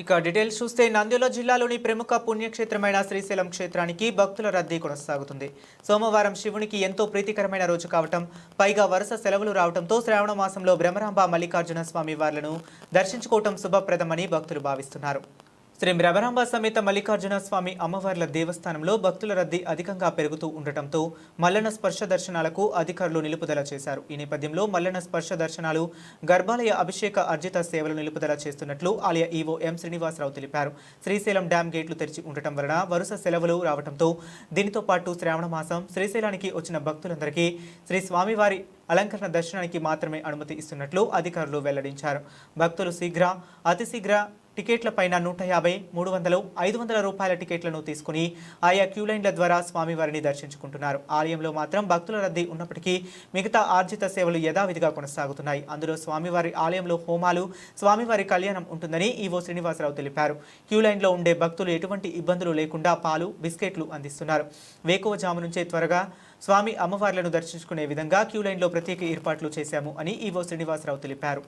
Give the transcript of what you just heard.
ఇక డీటెయిల్స్ చూస్తే నంద్యాల జిల్లాలోని ప్రముఖ పుణ్యక్షేత్రమైన శ్రీశైలం క్షేత్రానికి భక్తుల రద్దీ కొనసాగుతుంది. సోమవారం శివునికి ఎంతో ప్రీతికరమైన రోజు కావటం పైగా వరుస సెలవులు రావడంతో శ్రావణ మాసంలో బ్రహ్మరాంబ మల్లికార్జున స్వామి వార్లను దర్శించుకోవటం శుభప్రదమని భక్తులు భావిస్తున్నారు. శ్రీ భ్రమరాంబ సమేత మల్లికార్జున స్వామి అమ్మవార్ల దేవస్థానంలో భక్తుల రద్దీ అధికంగా పెరుగుతూ ఉండటంతో మల్లన స్పర్శ దర్శనాలకు అధికారులు నిలుపుదల చేశారు. ఈ నేపథ్యంలో మల్లన స్పర్శ దర్శనాలు గర్భాలయ అభిషేక అర్జిత సేవలు నిలుపుదల చేస్తున్నట్లు ఆలయ ఈవో ఎం శ్రీనివాసరావు తెలిపారు. శ్రీశైలం డ్యాం గేట్లు తెరిచి ఉండటం వలన వరుస సెలవులు రావడంతో దీనితో పాటు శ్రావణ మాసం శ్రీశైలానికి వచ్చిన భక్తులందరికీ శ్రీ స్వామివారి అలంకరణ దర్శనానికి మాత్రమే అనుమతి ఇస్తున్నట్లు అధికారులు వెల్లడించారు. భక్తులు శీఘ్ర అతి టికెట్ల పైన నూట యాభై మూడు వందలు ఐదు వందల రూపాయల టికెట్లను తీసుకుని ఆయా క్యూ లైన్ల ద్వారా స్వామివారిని దర్శించుకుంటున్నారు. ఆలయంలో మాత్రం భక్తుల రద్దీ ఉన్నప్పటికీ మిగతా ఆర్జిత సేవలు యథావిధిగా కొనసాగుతున్నాయి. అందులో స్వామివారి ఆలయంలో హోమాలు స్వామివారి కళ్యాణం ఉంటుందని ఈవో శ్రీనివాసరావు తెలిపారు. క్యూ లైన్లో ఉండే భక్తులు ఎటువంటి ఇబ్బందులు లేకుండా పాలు బిస్కెట్లు అందిస్తున్నారు. వేకువజాము నుంచే త్వరగా స్వామి అమ్మవార్లను దర్శించుకునే విధంగా క్యూ లైన్లో ప్రత్యేక ఏర్పాట్లు చేశాము అని ఈవో శ్రీనివాసరావు తెలిపారు.